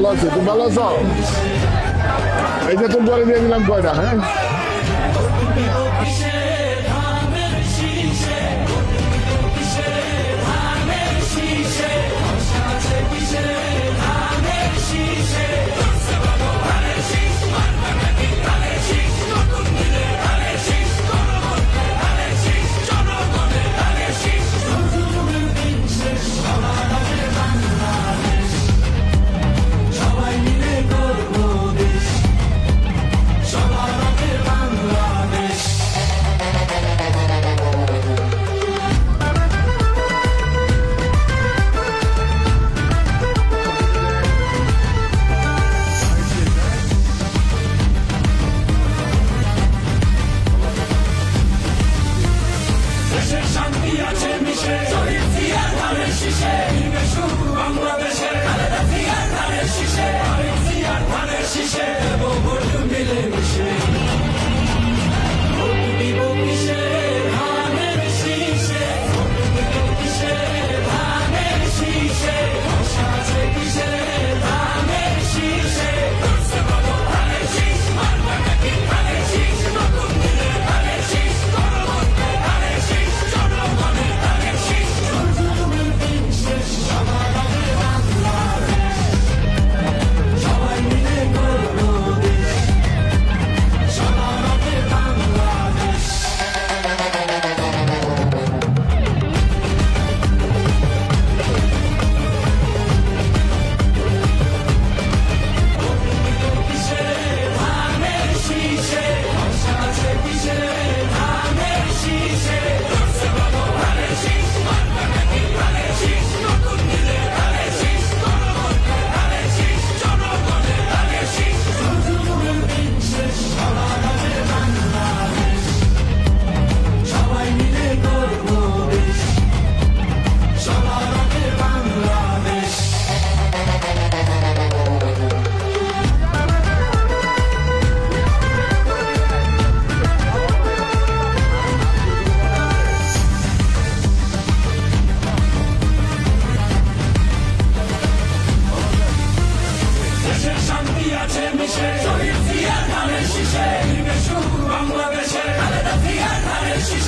ভালো আছি? তুমি ভালো আছো? এই যে তুমি পরে দিয়ে দিলাম কয়টা হ্যাঁ? দেশের শান্তি আছে মিশে। শহীদ জিয়ার ধানের শীষে বাংলাদেশের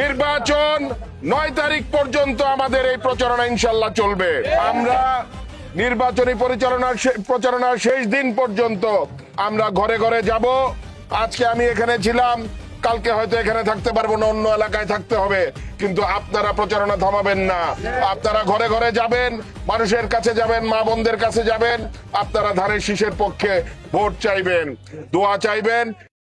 নির্বাচন নয় তারিখ পর্যন্ত আমাদের এই প্রচারণা ইনশাল্লাহ চলবে। আমরা নির্বাচনী পরিচালনার প্রচারণার শেষ দিন পর্যন্ত আমরা ঘরে ঘরে যাব। আজকে আমি এখানে ছিলাম, কালকে হয়তো এখানে থাকতে পারব না, অন্য এলাকায় থাকতে হবে। কিন্তু আপনারা প্রচারণা থামাবেন না। আপনারা ঘরে ঘরে যাবেন, মানুষের কাছে যাবেন, মা বোনদের কাছে যাবেন, আপনারা ধানের শীষের পক্ষে ভোট চাইবেন, দোয়া চাইবেন।